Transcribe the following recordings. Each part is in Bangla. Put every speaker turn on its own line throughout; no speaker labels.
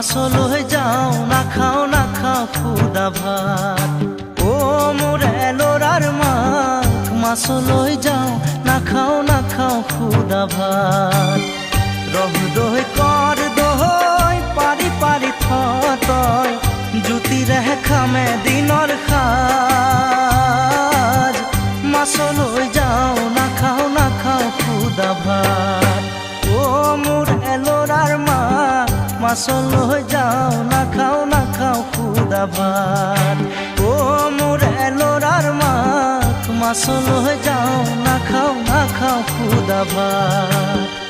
মাছল হৈ যাওঁ নাখাওঁ নাখাওঁ খুদা ভাত। অ মোৰ এলৰাৰ মাক মাছলৈ যাওঁ নাখাওঁ নাখাওঁ খুদা ভাত। ৰহ দৈ কৰ মাছলৈ যাওঁ নাখাওঁ নাখাওঁ খুদা ভাত অ মোৰ এলৰাৰ মাক মাছলৈ যাওঁ নাখাওঁ নাখাওঁ খুদা ভাত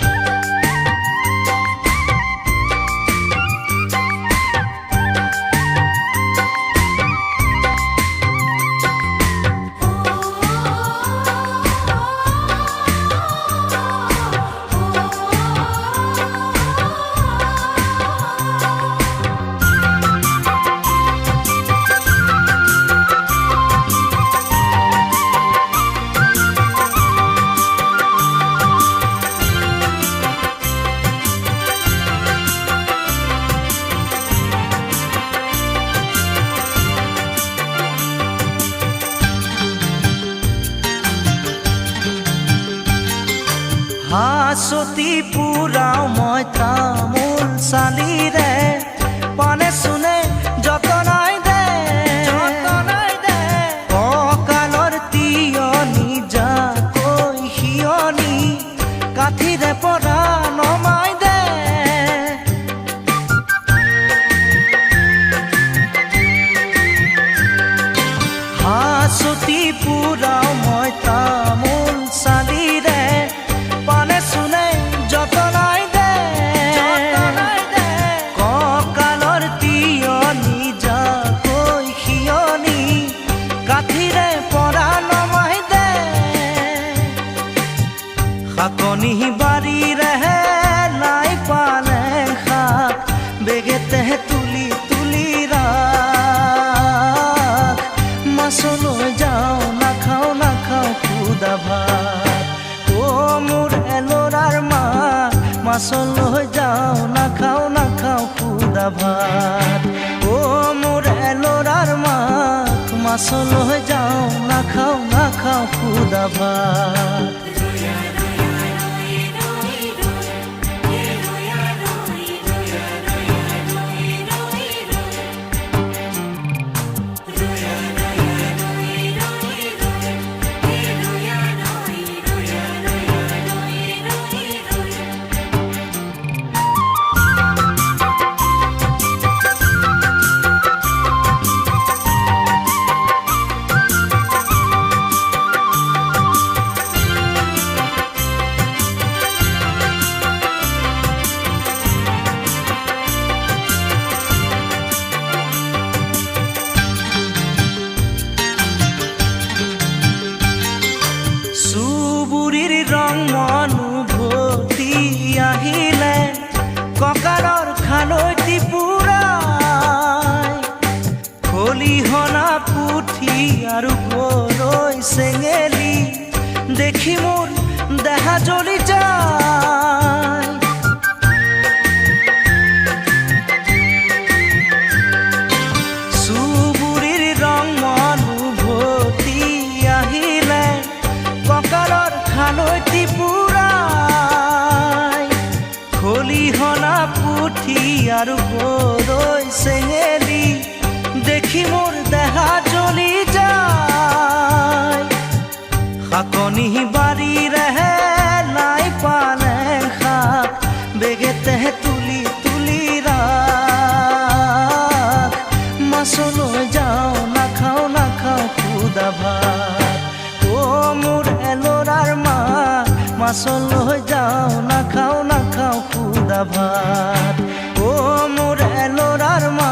হাঁচতি পুৰাও মই তামোল চালিৰে পানে চুনে যতনাই দে। যতনাই দে। কঁকালৰ তিয়নি যাকৈ সিয়নি কাঠিৰে পৰা নমাই দে। হাঁচতি পুৰাও মই তামোল মাছলৈ যাওঁ নাখাওঁ নাখাওঁ খুদা ভাত। অ মোৰ এলৰাৰ মা মাছলৈ যাওঁ নাখাওঁ নাখাওঁ খুদা ভাত। দেখি মোর দেহা জ্বলি যায় বেগেতে তুলি তুলি ৰাখ মাছলৈ যাওঁ নাখাওঁ নাখাওঁ খুদা ভাত অ মোৰ এলৰাৰ মা মাছলৈ যাওঁ নাখাওঁ নাখাওঁ খুদা ভাত অ মোৰ এলৰাৰ মা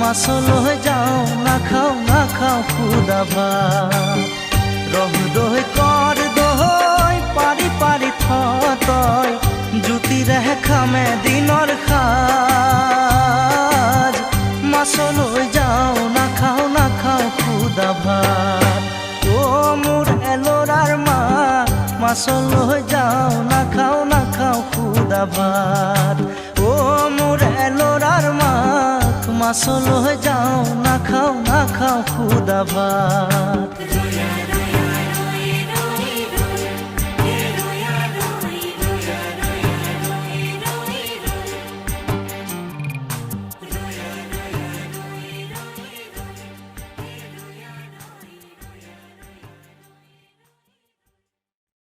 মাছলৈ যাওঁ নাখাওঁ নাখাওঁ খুদা ভাত চলো যাও, না খাও না খাও খুদা ভাত ও মোরে লোরার মাত মা চলো যাও, না খাও না খাও খুদা ভাত